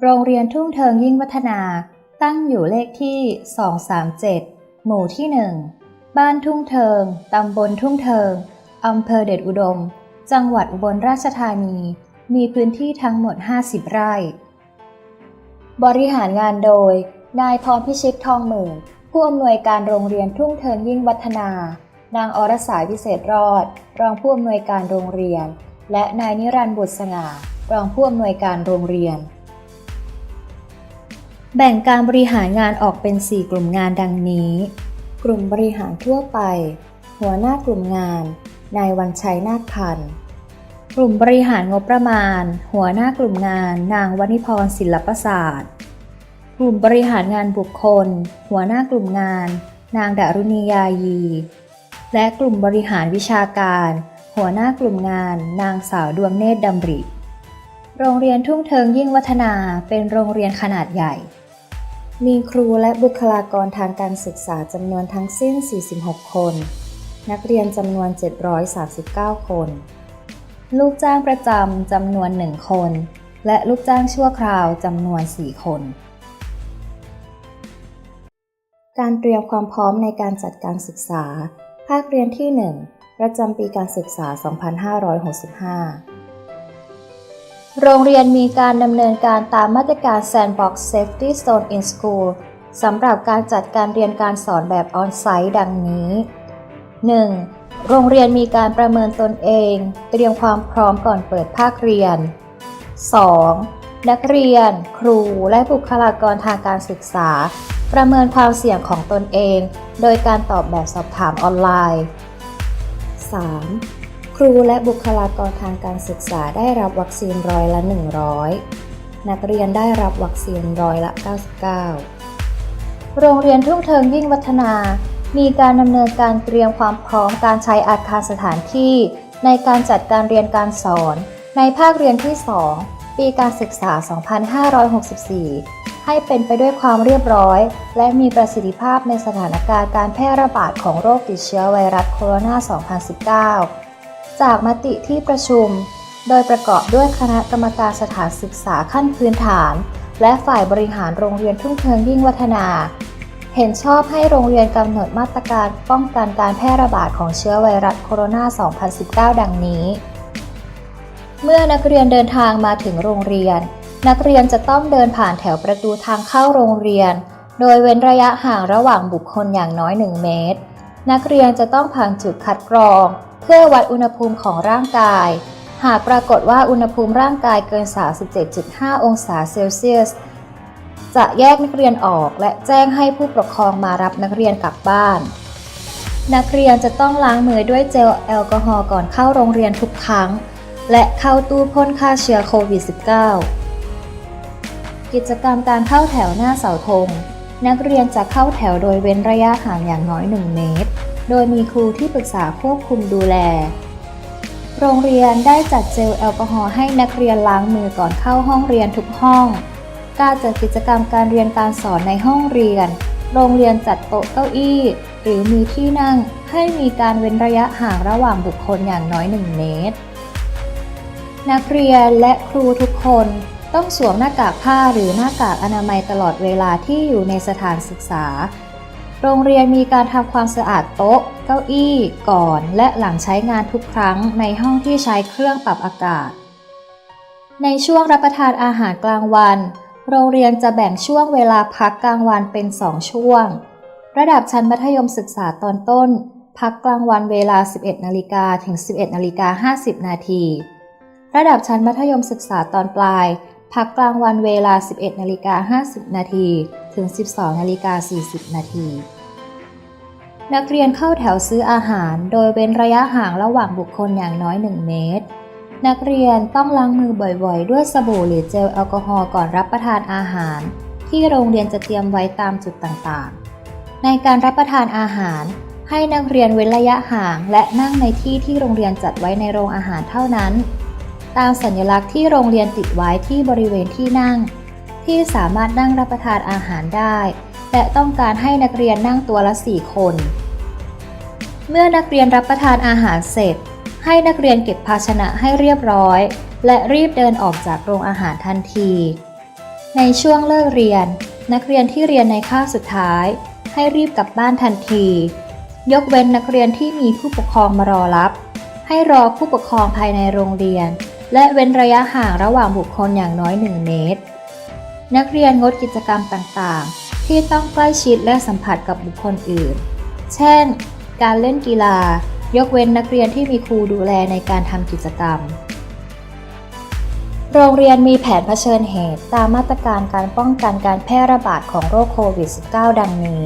โรงเรียนทุ่งเทิงยิ่งวัฒนาตั้งอยู่เลขที่ 237 หมู่ที่ 1 บ้านทุ่งเทิง ตำบลทุ่งเทิง อำเภอเดชอุดม จังหวัดอุบลราชธานี มีพื้นที่ทั้งหมด 50 ไร่ บริหารงานโดย นายพรพิชิตทองหมื่น ผู้อำนวยการโรงเรียนทุ่งเทิงยิ่งวัฒนา นางอรสายวิเศษรอด รองผู้อำนวยการโรงเรียน และนายนิรันดร์บุตรสง่ารองผู้อำนวยการโรงเรียน แบ่งการบริหารงานออกเป็น 4 กลุ่มงานดังนี้ กลุ่มบริหารทั่วไป หัวหน้ากลุ่มงาน นายวันชัยนาคพันธ์ กลุ่มบริหารงบประมาณ หัวหน้ากลุ่มงาน นางวณิพรศิลปศาสตร์ กลุ่มบริหารงานบุคคล หัวหน้ากลุ่มงาน นางดารุณียายี และกลุ่มบริหารวิชาการ หัวหน้ากลุ่มงาน นางสาวดวงเนตรดำริโรงเรียนทุ่งเทิงยิ่งวัฒนาเป็นโรงเรียนขนาดใหญ่ มีครูและบุคลากรทางการศึกษาจำนวนทั้งสิ้น 46 คน นักเรียนจำนวน 739 คน ลูกจ้างประจำจำนวน 1 คน และลูกจ้างชั่วคราวจำนวน 4 คน การเตรียมความพร้อมในการจัดการศึกษา ภาคเรียนที่ 1 ประจำปีการศึกษา 2565 โรงเรียนมีการดำเนินการตามมาตรการ Sandbox Safety Zone in School สำหรับการจัดการเรียนการสอนแบบออนไซต์ดังนี้ 1. โรงเรียนมีการประเมินตนเอง เตรียมความพร้อมก่อนเปิดภาคเรียน 2. นักเรียน ครู และบุคลากรทางการศึกษา ประเมินความเสี่ยงของตนเอง โดยการตอบแบบสอบถามออนไลน์ 3. ครูและบุคลากรทางการศึกษาได้รับวัคซีนร้อยละ 100 นักเรียนได้รับวัคซีนร้อยละ 99 โรงเรียนทุ่งเทิงยิ่งวัฒนา มีการดำเนินการเตรียมความพร้อมการใช้อาคารสถานที่ ในการจัดการเรียนการสอน ในภาคเรียนที่ 2 ปีการศึกษา 2564 ให้เป็นไปด้วยความเรียบร้อย และมีประสิทธิภาพในสถานการณ์การแพร่ระบาดของโรคติดเชื้อไวรัสโคโรนา 2019 จากมติที่ประชุม โดยประกอบด้วยคณะกรรมการสถานศึกษาขั้นพื้นฐาน และฝ่ายบริหารโรงเรียนทุ่งเทิงยิ่งวัฒนา เห็นชอบให้โรงเรียนกำหนดมาตรการป้องกันการแพร่ระบาดของเชื้อไวรัสโคโรนา 2019 ดังนี้ เมื่อนักเรียนเดินทางมาถึงโรงเรียน นักเรียนจะต้องเดินผ่านแถวประตูทางเข้าโรงเรียน โดยเว้นระยะห่างระหว่างบุคคลอย่างน้อย 1 เมตร นักเรียนจะต้องผ่านจุดคัดกรอง เพื่อวัดอุณหภูมิของร่างกาย หากปรากฏว่าอุณหภูมิร่างกายเกิน 37.5 องศาเซลเซียส จะแยกนักเรียนออกและแจ้งให้ผู้ปกครองมารับนักเรียนกลับบ้าน นักเรียนจะต้องล้างมือด้วยเจลแอลกอฮอล์ก่อนเข้าโรงเรียนทุกครั้ง และเข้าตู้พ่นฆ่าเชื้อโควิด -19 กิจกรรมการเข้าแถวหน้าเสาธงนักเรียนจะเข้าแถวโดยเว้นระยะห่างอย่างน้อย 1 เมตร โดยมีครูที่ปรึกษาควบคุมดูแล โรงเรียนได้จัดเจลแอลกอฮอล์ให้นักเรียนล้างมือก่อนเข้าห้องเรียนทุกห้อง การจัดกิจกรรมการเรียนการสอนในห้องเรียน โรงเรียนจัดโต๊ะเก้าอี้ หรือมีที่นั่งให้มีการเว้นระยะห่างระหว่างบุคคลอย่างน้อย 1 เมตร นักเรียนและครูทุกคนต้องสวมหน้ากากผ้าหรือหน้ากากอนามัยตลอดเวลาที่อยู่ในสถานศึกษา โรงเรียนมีการทำความสะอาดโต๊ะ เก้าอี้ ก่อนและหลังใช้งานทุกครั้งในห้องที่ใช้เครื่องปรับอากาศ ในช่วงรับประทานอาหารกลางวัน โรงเรียนจะแบ่งช่วงเวลาพักกลางวันเป็น2ช่วง ระดับชั้นมัธยมศึกษาตอนต้น พักกลางวันเวลา 11นาฬิกาถึง 11นาฬิกา50 นาที ระดับชั้นมัธยมศึกษาตอนปลาย พักกลางวันเวลา 11นาฬิกา50 นาที ถึง 12นาฬิกา40 นาที นักเรียนเข้าแถวซื้ออาหาร โดยเว้นระยะห่างระหว่างบุคคลอย่างน้อย 1 เมตร นักเรียนต้องล้างมือบ่อยๆ ด้วยสบู่หรือเจลแอลกอฮอล์ก่อนรับประทานอาหาร ที่โรงเรียนจะเตรียมไว้ตามจุดต่างๆ ในการรับประทานอาหารให้นักเรียนเว้นระยะห่างและนั่งในที่ที่โรงเรียนจัดไว้ในโรงอาหารเท่านั้น ตามสัญลักษณ์ที่โรงเรียนติดไว้ที่บริเวณที่นั่ง ที่สามารถนั่งรับประทานอาหารได้ และต้องการให้นักเรียนนั่งตัวละ 4 คน เมื่อนักเรียนรับประทานอาหารเสร็จ ให้นักเรียนเก็บภาชนะให้เรียบร้อย และรีบเดินออกจากโรงอาหารทันที ในช่วงเลิกเรียน นักเรียนที่เรียนในคาบสุดท้าย ให้รีบกลับบ้านทันที ยกเว้นนักเรียนที่มีผู้ปกครองมารอรับ ให้รอผู้ปกครองภายในโรงเรียน และเว้นระยะห่างระหว่างบุคคลอย่างน้อย 1 เมตร นักเรียนงดกิจกรรมต่างๆ ที่ต้องใกล้ชิดและสัมผัสกับบุคคลอื่น เช่น การเล่นกีฬา ยกเว้นนักเรียนที่มีครูดูแลในการทำกิจกรรม โรงเรียนมีแผนเผชิญเหตุตามมาตรการการป้องกันการแพร่ระบาดของโรคโควิด -19 ดังนี้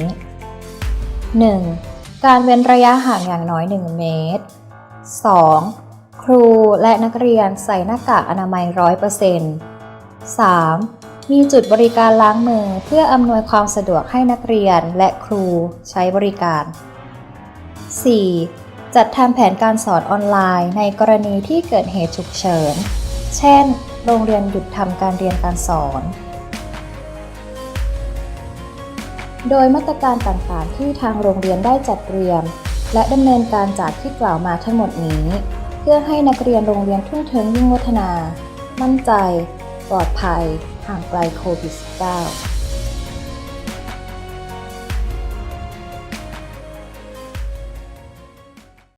1. การเว้นระยะห่างอย่างน้อย 1 เมตร 2. ครูและนักเรียนใส่หน้ากากอนามัย 100% 3. มีจุดบริการล้างมือเพื่ออำนวยความสะดวกให้นักเรียนและครูใช้บริการ 4. จัดทำแผนการสอนออนไลน์ในกรณีที่เกิดเหตุฉุกเฉิน เช่น โรงเรียนหยุดทำการเรียนการสอน โดยมาตรการต่างๆ ที่ทางโรงเรียนได้จัดเตรียม และดำเนินการจากที่กล่าวมาทั้งหมดนี้ เพื่อให้นักเรียนโรงเรียนทุ่งเทิงยิ่งวัฒนา มั่นใจ ปลอดภัยห่างไกลโควิด -19